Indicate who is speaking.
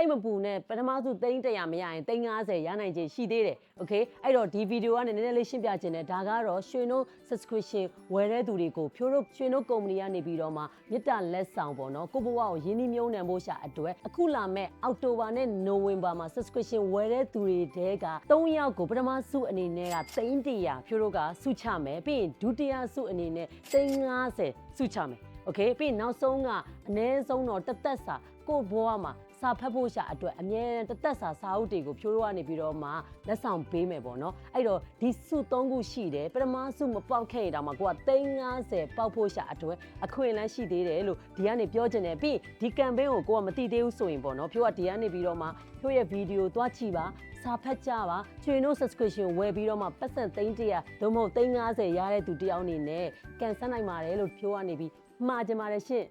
Speaker 1: စိတ်မပူနဲ့ပထမစုသိန်း100မရရင်သိန်း90ရနိုင်ချေရှိသေးတယ်โอเคအဲ့တော့ဒီဗီဒီယိုကနေနည်းနည်းလေးရှင်းပြခြင်းနဲ့ဒါကတော့ရွှေနိုး subscription ဝယ်တဲ့သူတွေကိုဖြိုးတို့ရွှေနိုးကုမ္ပဏီကနေပြီးတော့မှမြစ်တာလက်ဆောင်ပေါ့နော်ကိုဘဝကိုရင်းနှီးမြုံနှံဖို့ရှာအတွက်အခုလာမဲ့အောက်တိုဘာနဲ့နိုဝင်ဘာမှာ subscription ဝယ်တဲ့သူတွေတဲက3ယောက်ကိုပထမစုအနေနဲ့ကသိန်း100ဖြိုးတို့ကစုချမယ်ပြီးရင်ဒုတိယစုအနေနဲ့သိန်း90စုချမယ်โอเคပြီးရင်နောက်ဆုံးက အနည်းဆုံးတော့တစ်သက်စာကိုယ့်ဘဝမှာစာဖတ်ဖို့ရှာအတွက်အမြဲတမ်းတစ်သက်စာစာအုပ်တွေကိုဖြိုးတော့ကနေပြီးတော့မှလက်ဆောင်ပေးမယ်ပေါ့နော်အဲ့တော့ဒီစု၃ခုရှိတယ်ပထမစုမပေါက်ခဲ့ရတာမှာကိုက350ပေါက်ဖို့ရှာအတွက်အခွင့်အလမ်းရှိသေးတယ်လို့ဒီကနေပြောချင်တယ်ပြီးဒီ campaign ကိုကိုကမသိသေးဘူးဆိုရင်ပေါ့နော်ဖြိုးကဒီကနေပြီးတော့မှဖြိုးရဲ့ဗီဒီယိုသွားကြည့်ပါစာဖတ်ကြပါချွေနို့ subscription ဝယ်ပြီးတော့မှပတ်စံသိန်း100သို့မဟုတ်350ရတဲ့သူတယောက်အနေနဲ့ကန်ဆယ်နိုင်ပါတယ်လို့ဖြိုးကနေပြီးမှားကြပါတယ်ရှင့်